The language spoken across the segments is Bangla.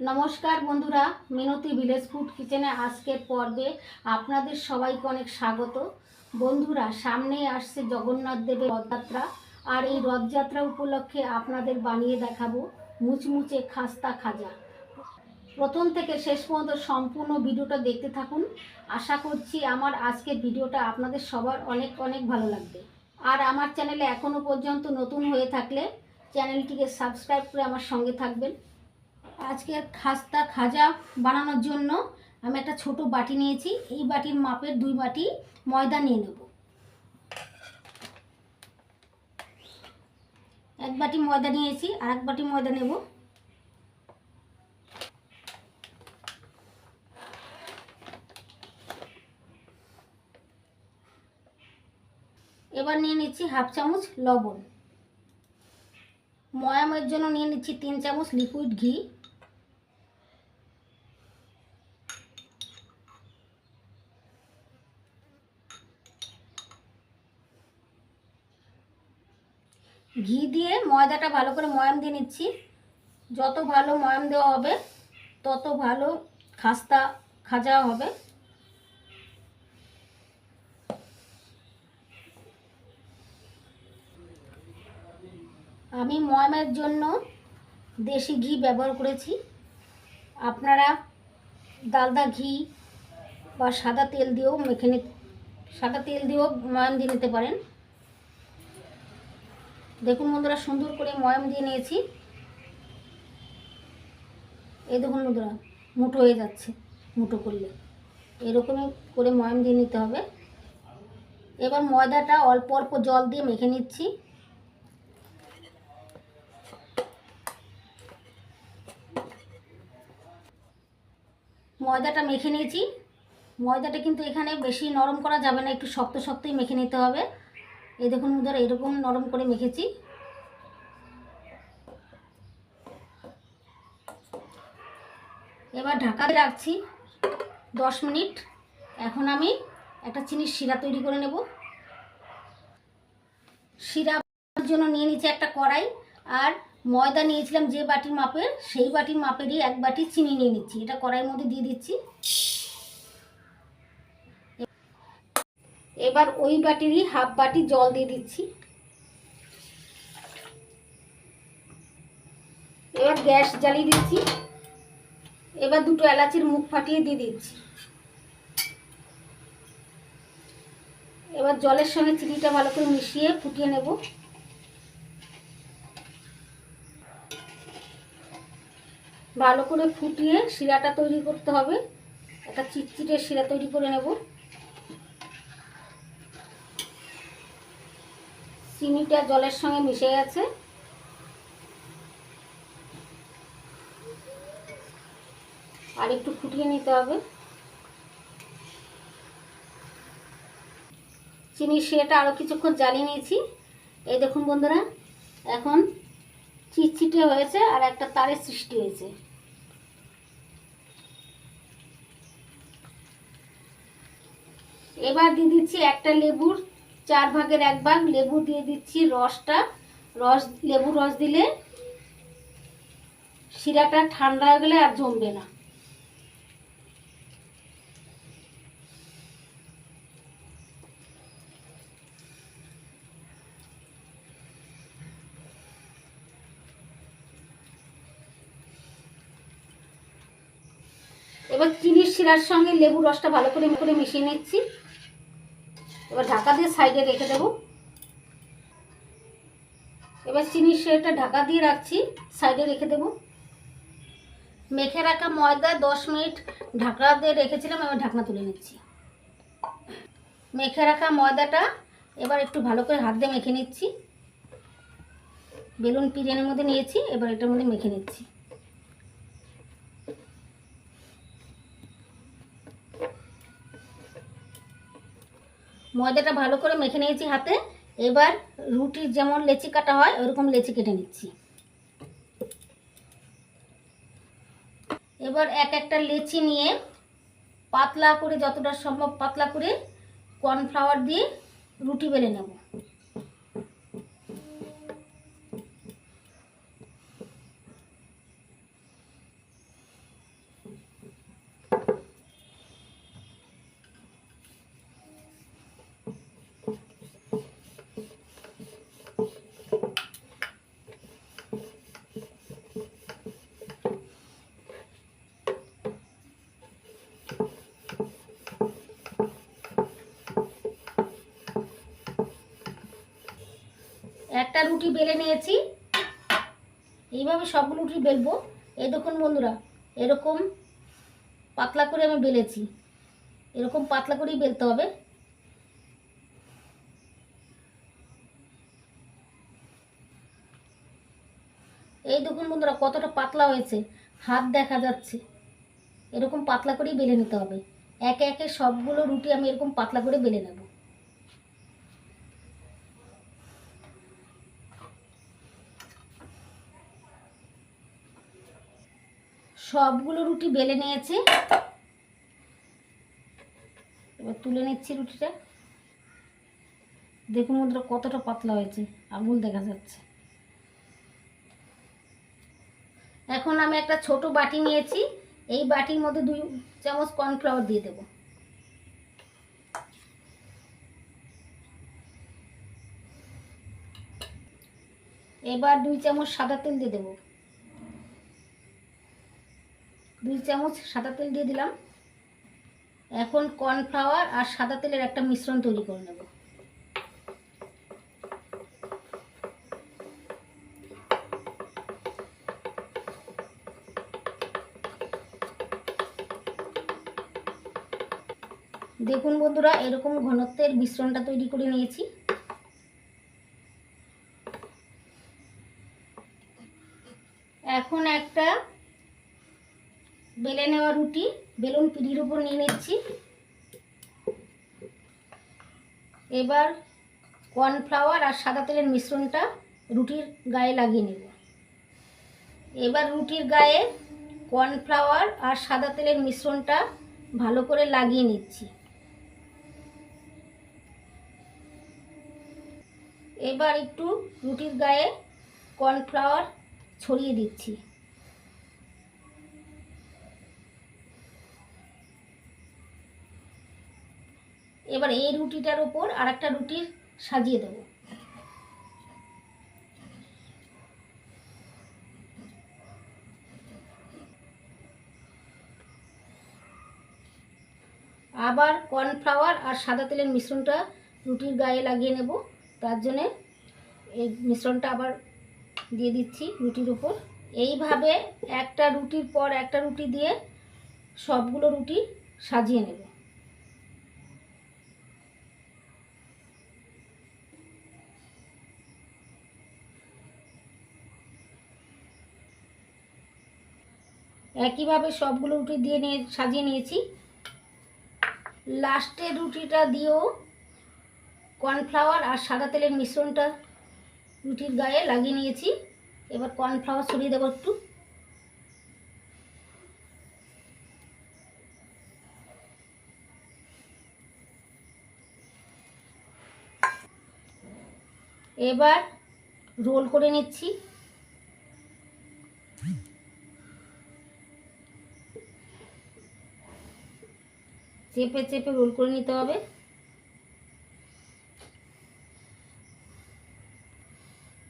নমস্কার বন্ধুরা, মিনতি ভিলেজ ফুড কিচেনে আজকের পর্বে আপনাদের সবাইকে অনেক স্বাগত। বন্ধুরা, সামনেই আসছে জগন্নাথ দেবের রথযাত্রা, আর এই রথযাত্রা উপলক্ষে আপনাদের বানিয়ে দেখাবো মুচমুচে খাস্তা খাজা। প্রথম থেকে শেষ পর্যন্ত সম্পূর্ণ ভিডিওটা দেখতে থাকুন। আশা করছি আমার আজকের ভিডিওটা আপনাদের সবার অনেক অনেক ভালো লাগবে। আর আমার চ্যানেলে এখনও পর্যন্ত নতুন হয়ে থাকলে চ্যানেলটিকে সাবস্ক্রাইব করে আমার সঙ্গে থাকবেন। আজকে খাস্তা খাজা বানানোর জন্য আমি একটা ছোট বাটি নিয়েছি। এই বাটির মাপের দুই বাটি ময়দা নিয়ে নেব। এক বাটি ময়দা নিয়েছি, আর এক বাটি ময়দা নেব। এবার নিয়ে নিচ্ছি হাফ চামচ লবণ। ময়ামের জন্য নিয়ে নিচ্ছি তিন চামচ লিকুইড ঘি। ঘি দিয়ে ময়দাটা ভালো করে ময়াম দিয়ে নিচ্ছি। যত ভালো ময়াম দেওয়া হবে, তত ভালো খাস্তা খাজা হবে। আমি ময়ামের জন্য দেশি ঘি ব্যবহার করেছি। আপনারা ডালদা ঘি বা সাদা তেল দিয়েও মেখে সাদা তেল দিয়েও ময়াম দিয়ে নিতে পারেন। দেখুন বন্ধুরা, সুন্দর করে ময়াম দিয়ে নিয়েছি। এই দেখুন বন্ধুরা, মুঠো হয়ে যাচ্ছে, মুঠো করলে। এরকমই করে ময়াম দিয়ে নিতে হবে। এবার ময়দাটা অল্প অল্প জল দিয়ে মেখে নিচ্ছি। ময়দাটা মেখে নিয়েছি। ময়দাটা কিন্তু এখানে বেশি নরম করা যাবে না, একটু শক্ত শক্তই মেখে নিতে হবে। এই দেখুন ধর, এরকম নরম করে মেখেছি। এবার ঢাকা রাখছি দশ মিনিট। এখন আমি একটা চিনির শিরা তৈরি করে নেব। শিরা জন্য নিয়ে নিচ্ছি একটা কড়াই, আর ময়দা নিয়েছিলাম যে বাটির মাপের সেই বাটির মাপেরই এক বাটি চিনি নিয়ে নিচ্ছি। এটা কড়াইয়ের মধ্যে দিয়ে দিচ্ছি। এবার ওই বাটিরই হাফ বাটি জল দিয়ে দিচ্ছি। এবার গ্যাস জ্বালিয়ে দিচ্ছি। এবার দুটো এলাচির মুখ ফাটিয়ে দিয়ে দিচ্ছি। এবার জলের সঙ্গে চিনিটা ভালো করে মিশিয়ে ফুটিয়ে নেব। ভালো করে ফুটিয়ে শিরাটা তৈরি করতে হবে। একটা চিটচিটে শিরা তৈরি করে নেব। চিনিটা জলের সঙ্গে মিশে গেছে। আর একটু ফুটিয়ে নিতে হবে। চিনির সেটা আরও কিছুক্ষণ জ্বালিয়ে নিয়েছি। এই দেখুন বন্ধুরা, এখন চিটচিটে হয়েছে আর একটা তারের সৃষ্টি হয়েছে। এবার দিয়ে দিচ্ছি একটা লেবুর চার ভাগের এক ভাগ লেবু দিয়ে দিচ্ছি রসটা। রস লেবু রস দিলে শিরাটা ঠান্ডা হয়ে গেলে আর জমবে না। এবার চিনির শিরার সঙ্গে লেবু রসটা ভালো করে করে মিশিয়ে নিচ্ছি। এবার ঢাকা দিয়ে সাইডে রেখে দেব। এবার চিনির শিরাটা ঢাকা দিয়ে রাখছি, সাইডে রেখে দেব। মেখে রাখা ময়দা দশ মিনিট ঢাকা দিয়ে রেখেছিলাম, এবার ঢাকনা তুলে নিচ্ছি। মেখে রাখা ময়দাটা এবার একটু ভালো করে হাত দিয়ে মেখে নিচ্ছি। বেলুন পিরিয়ানের মধ্যে নিয়েছি, এবার এটার মধ্যে মেখে নিচ্ছি। ময়দাটা ভালো করে মেখে নিয়েছি হাতে। এবার রুটির যেমন লেচি কাটা হয়, ওরকম লেচি কেটে নিচ্ছি। এবার এক একটা লেচি নিয়ে পাতলা করে, যতটা সম্ভব পাতলা করে কর্নফ্লাওয়ার দিয়ে রুটি বেলে নেব। একটা রুটি বেলে নিয়েছি। এইভাবে সবগুলো রুটি বেলবো। এই দেখুন বন্ধুরা, এরকম পাতলা করে আমি বেলেছি। এরকম পাতলা করেই বেলতে হবে। এই দেখুন বন্ধুরা, কতটা পাতলা হয়েছে। হাত দেখা যাচ্ছে। এরকম পাতলা করেই বেলে নিতে হবে। একে একে সবগুলো রুটি আমি এরকম পাতলা করে বেলে নেব। সবগুলো রুটি বেলে নিয়েছি। এবার তুলে নিচ্ছি রুটিটা। দেখুন বন্ধুরা, কতটা পাতলা হয়েছে। আঙুল দেখা যাচ্ছে। এখন আমি একটা ছোট বাটি নিয়েছি। এই বাটির মধ্যে দুই চামচ কর্নফ্লাওয়ার দিয়ে দেব। এবার দুই চামচ সাদা তেল দিয়ে দেব। দুই চামচ সাদা তেল দিয়ে দিলাম। এখন কর্নফ্লাওয়ার আর সাদা তেলের একটা মিশ্রণ তৈরি করে নেব। দেখুন বন্ধুরা, এরকম ঘনত্বের মিশ্রণটা তৈরি করে নিয়েছি। এখন একটা বেলে নেওয়া রুটি, বেলুন পিড়ির উপর নিয়ে নিচ্ছি। এবার কর্নফ্লাওয়ার আর সাদা তেলের মিশ্রণটা রুটির গায়ে লাগিয়ে নেব। এবার রুটির গায়ে কর্নফ্লাওয়ার আর সাদা তেলের মিশ্রণটা ভালো করে লাগিয়ে নিচ্ছি। এবার একটু রুটির গায়ে কর্নফ্লাওয়ার ছড়িয়ে দিচ্ছি। এবার এই রুটিটার ওপর আর একটা রুটি সাজিয়ে দেবো। আবার কর্নফ্লাওয়ার আর সাদা তেলের মিশ্রণটা রুটির গায়ে লাগিয়ে নেব। তার জন্যে এই মিশ্রণটা আবার দিয়ে দিচ্ছি রুটির উপর। এইভাবে একটা রুটির পর একটা রুটি দিয়ে সবগুলো রুটি সাজিয়ে নেব। একইভাবে সবগুলো রুটি দিয়ে নিয়ে, সাজিয়ে নিয়েছি। লাস্টের রুটিটা দিয়েও কর্নফ্লাওয়ার আর সাদা তেলের মিশ্রণটা রুটির গায়ে লাগিয়ে নিয়েছি। এবার কর্নফ্লাওয়ার ছড়িয়ে দেবো একটু। এবার রোল করে নিচ্ছি। চেপে চেপে রোল করে নিতে হবে।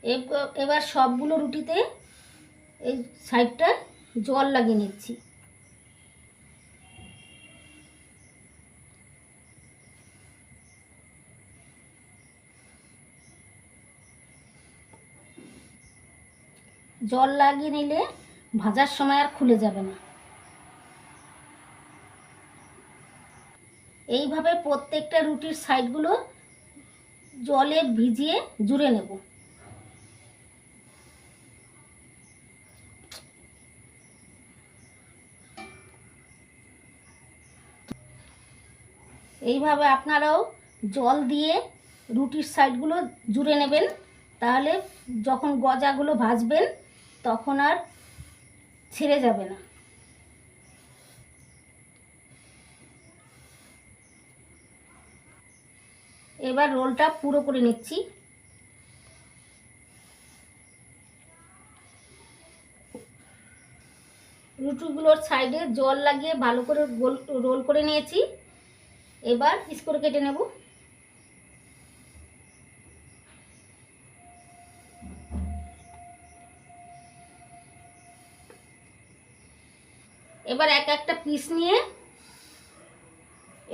এব- এবার সবগুলো রুটিতে এই সাইডটা জল লাগিয়ে নিচ্ছি। জল লাগিয়ে নিলে ভাজার সময় আর খুলে যাবে না। এইভাবে প্রত্যেকটা রুটির সাইডগুলো জলে ভিজিয়ে জুড়ে নেব। এইভাবে আপনারাও জল দিয়ে রুটির সাইডগুলো জুড়ে নেবেন, তাহলে যখন গজাগুলো ভাজবেন তখন আর ছেড়ে যাবে না। এবার রোলটা পুরো করে নিচ্ছি। রুটিগুলোর সাইডে জল লাগিয়ে ভালো করে গোল, রোল করে নিয়েছি। এবার পিস করে কেটে নেব। এবার এক একটা পিস নিয়ে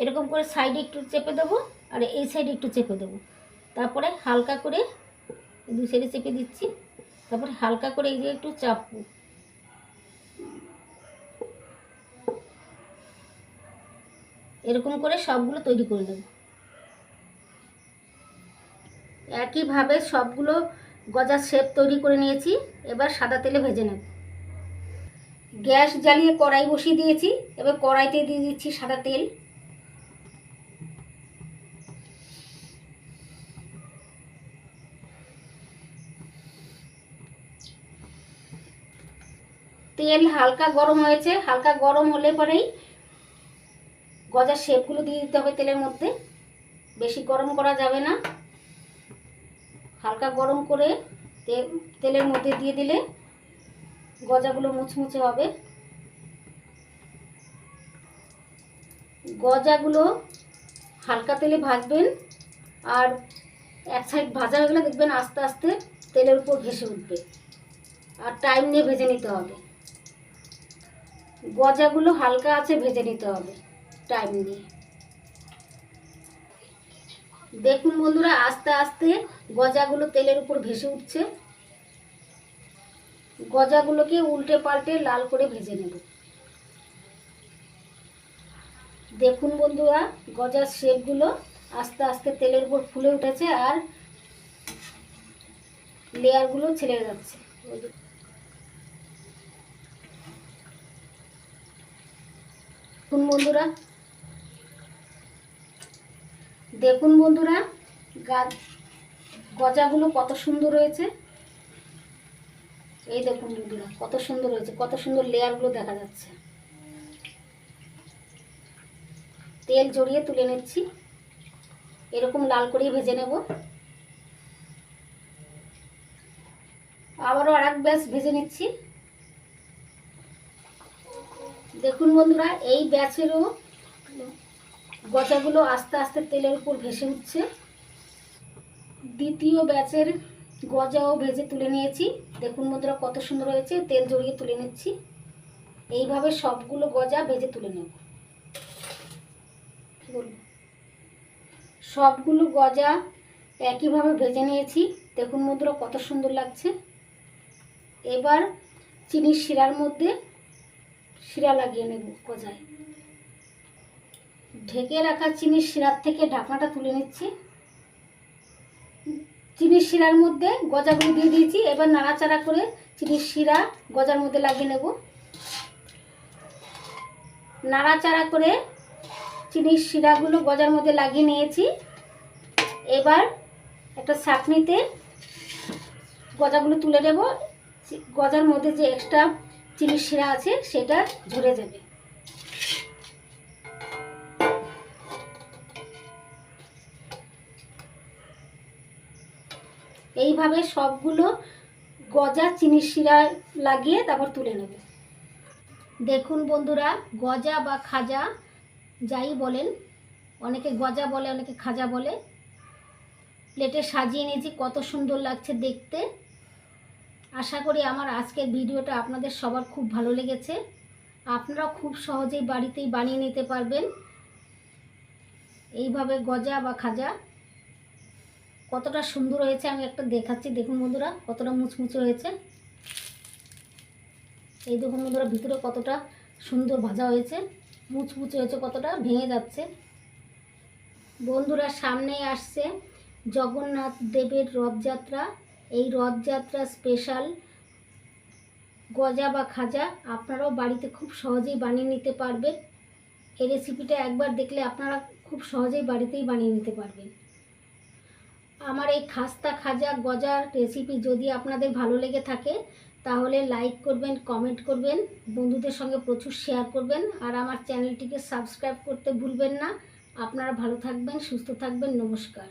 এরকম করে সাইডে একটু চেপে দেবো। আর এই সাইডে একটু চেপে দেবো। তারপরে হালকা করে দুই সাইডে চেপে দিচ্ছি। তারপর হালকা করে এই যে একটু চাপবো। এরকম করে সবগুলো তৈরি করে নেব। একইভাবে সবগুলো গজার শেপ তৈরি করে নিয়েছি। এবার সাদা তেলে ভেজে নেব। গ্যাস জ্বালিয়ে কড়াই বসিয়ে দিয়েছি। এবার কড়াইতে দিয়ে দিচ্ছি সাদা তেল। তেল হালকা গরম হয়েছে, হালকা গরম হলে পরেই গজার শেপগুলো দিয়ে দিতে হবে তেলের মধ্যে। বেশি গরম করা যাবে না। হালকা গরম করে তেলের মধ্যে দিয়ে দিলে গজাগুলো মুচমুচে হবে। গজাগুলো হালকা তেলে ভাজবেন আর এক সাইড ভাজা হয়ে গেলে দেখবেন আস্তে আস্তে তেলের উপর ভেসে উঠবে। আর টাইম নিয়ে ভেজে নিতে হবে। গজাগুলো হালকা আছে, ভেজে নিতে হবে টাইম নিয়ে। দেখুন বন্ধুরা, আস্তে আস্তে গজাগুলো তেলের উপর ভেসে উঠছে। গজাগুলোকে উল্টে পাল্টে লাল করে ভেজে নেব। দেখুন বন্ধুরা, গজার শেপগুলো আস্তে আস্তে তেলের উপর ফুলে উঠেছে আর লেয়ারগুলো ছেড়ে যাচ্ছে ওই যে- দেখুন বন্ধুরা। দেখুন বন্ধুরা গাছ গজাগুলো কত সুন্দর হয়েছে। এই দেখুন বন্ধুরা, কত সুন্দর হয়েছে, কত সুন্দর লেয়ারগুলো দেখা যাচ্ছে। তেল জড়িয়ে তুলে নিচ্ছি। এরকম লাল করে ভেজে নেব। আবারও আর এক ব্যাস ভেজে নিচ্ছি। দেখুন বন্ধুরা, এই ব্যাচেরও গজাগুলো আস্তে আস্তে তেলের উপর ভেসে উঠছে। দ্বিতীয় ব্যাচের গজাও ভেজে তুলে নিয়েছি। দেখুন বন্ধুরা, কত সুন্দর হয়েছে, তেল জড়িয়ে তুলে নিচ্ছি। এইভাবে সবগুলো গজা ভেজে তুলে নেব? সবগুলো গজা একইভাবে ভেজে নিয়েছি। দেখুন বন্ধুরা, কত সুন্দর লাগছে। এবার চিনির শিরার মধ্যে শিরা লাগিয়ে নেব গজায় ঢেকে রাখা চিনির শিরার থেকে ঢাকনাটা তুলে নিচ্ছি। চিনির শিরার মধ্যে গজাগুলো দিয়ে দিয়েছি, এবার নাড়াচাড়া করে চিনির শিরা গজার মধ্যে লাগিয়ে নেব। নাড়াচাড়া করে চিনির শিরাগুলো গজার মধ্যে লাগিয়ে নিয়েছি। এবার একটা ছাঁকনিতে গজাগুলো তুলে নেব। গজার মধ্যে যে এক্সট্রা চিনির শিরা আছে, সেটা ঝরে যাবে। এইভাবে সবগুলো গজা চিনির শিরা লাগিয়ে তারপর তুলে নেবে। দেখুন বন্ধুরা, গজা বা খাজা যাই বলেন, অনেকে গজা বলে, অনেকে খাজা বলে। প্লেটে সাজিয়ে নিয়েছি, কত সুন্দর লাগছে দেখতে। আশা করি আমার আজকের ভিডিওটা আপনাদের সবার খুব ভালো লেগেছে। আপনারা খুব সহজেই বাড়িতেই বানিয়ে নিতে পারবেন। এইভাবে গজা বা খাজা কতটা সুন্দর হয়েছে আমি একটা দেখাচ্ছি। দেখুন বন্ধুরা, কতটা মুচমুচে হয়েছে। এই দেখুন বন্ধুরা, ভিতরে কতটা সুন্দর ভাজা হয়েছে। মুচমুচে হয়েছে, কতটা ভেঙে যাচ্ছে। বন্ধুরা, সামনেই আসছে জগন্নাথ দেবের রথযাত্রা। এই রথযাত্রা স্পেশাল গজা বা খাজা আপনারাও বাড়িতে খুব সহজেই বানিয়ে নিতে পারবেন। এই রেসিপিটা একবার দেখলে আপনারা খুব সহজেই বাড়িতেই বানিয়ে নিতে পারবেন। আমার এই খাস্তা খাজা গজার রেসিপি যদি আপনাদের ভালো লেগে থাকে, তাহলে লাইক করবেন কমেন্ট করবেন, বন্ধুদের সঙ্গে প্রচুর শেয়ার করবেন, আর আমার চ্যানেলটিকে সাবস্ক্রাইব করতে ভুলবেন না। আপনারা ভালো থাকবেন, সুস্থ থাকবেন, নমস্কার।